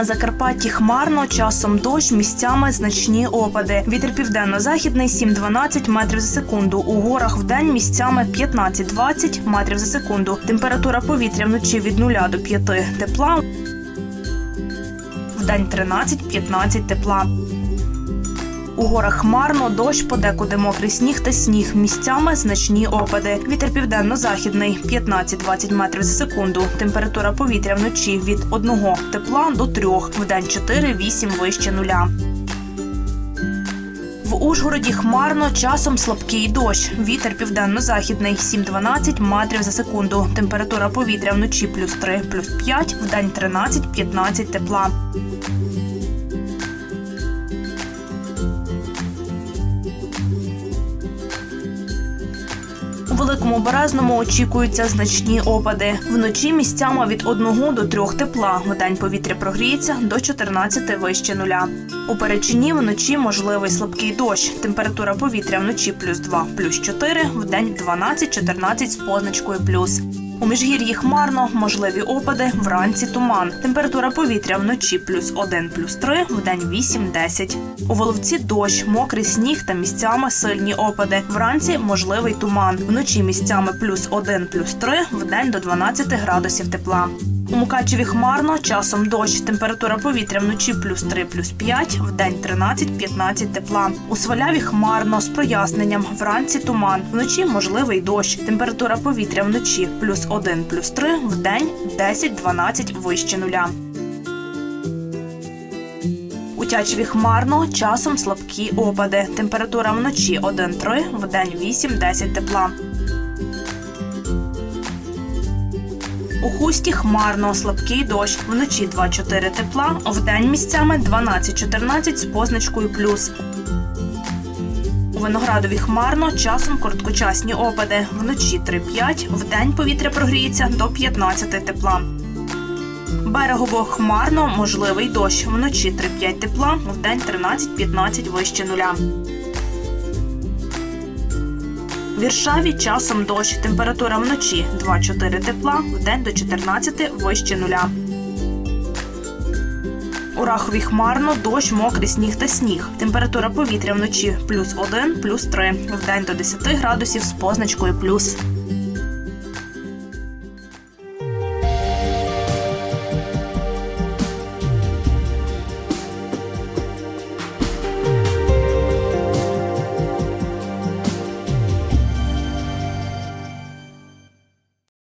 На Закарпатті хмарно, часом дощ, місцями значні опади. Вітер південно-західний 7-12 метрів за секунду. У горах вдень місцями 15-20 метрів за секунду. Температура повітря вночі від 0 до 5 тепла. Вдень 13-15 тепла. У горах хмарно, дощ, подекуди мокрий сніг та сніг. Місцями значні опади. Вітер південно-західний 15-20 метрів за секунду. Температура повітря вночі від 1 тепла до 3, вдень 4-8 вище нуля. В Ужгороді хмарно, часом слабкий дощ. Вітер південно-західний 7-12 метрів за секунду. Температура повітря вночі плюс 3, плюс 5, вдень 13-15 тепла. У великому березному очікуються значні опади. Вночі місцями від 1 до 3 тепла. Вдень повітря прогріється до 14 вище нуля. У перечині вночі можливий слабкий дощ. Температура повітря вночі плюс 2, плюс 4, вдень 12-14 з позначкою плюс. У міжгір'ї хмарно, можливі опади, вранці туман. Температура повітря вночі плюс 1, плюс 3, вдень 8-10. У Воловці дощ, мокрий сніг та місцями сильні опади. Вранці можливий туман. Вночі місцями плюс 1, плюс 3, вдень до 12 градусів тепла. У Мукачеві хмарно, часом дощ. Температура повітря вночі плюс 3, плюс 5, вдень 13-15 тепла. У Сваляві хмарно з проясненням. Вранці туман. Вночі можливий дощ. Температура повітря вночі плюс 1, плюс 3, вдень 10-12 вище нуля. У Тячеві хмарно, часом слабкі опади. Температура вночі 1-3, вдень 8-10 тепла. У хусті хмарно, слабкий дощ. Вночі 2-4 тепла, вдень місцями 12-14 з позначкою плюс. У Виноградові хмарно, часом короткочасні опади. Вночі 3-5, вдень повітря прогріється до 15 тепла. Берегово хмарно, можливий дощ. Вночі 3-5 тепла, вдень 13-15 вище нуля. Віршаві часом дощ. Температура вночі 2-4 тепла, вдень до 14 вище нуля. У Рахові хмарно, дощ, мокрий сніг та сніг. Температура повітря вночі плюс 1, плюс 3, вдень до 10 градусів з позначкою плюс.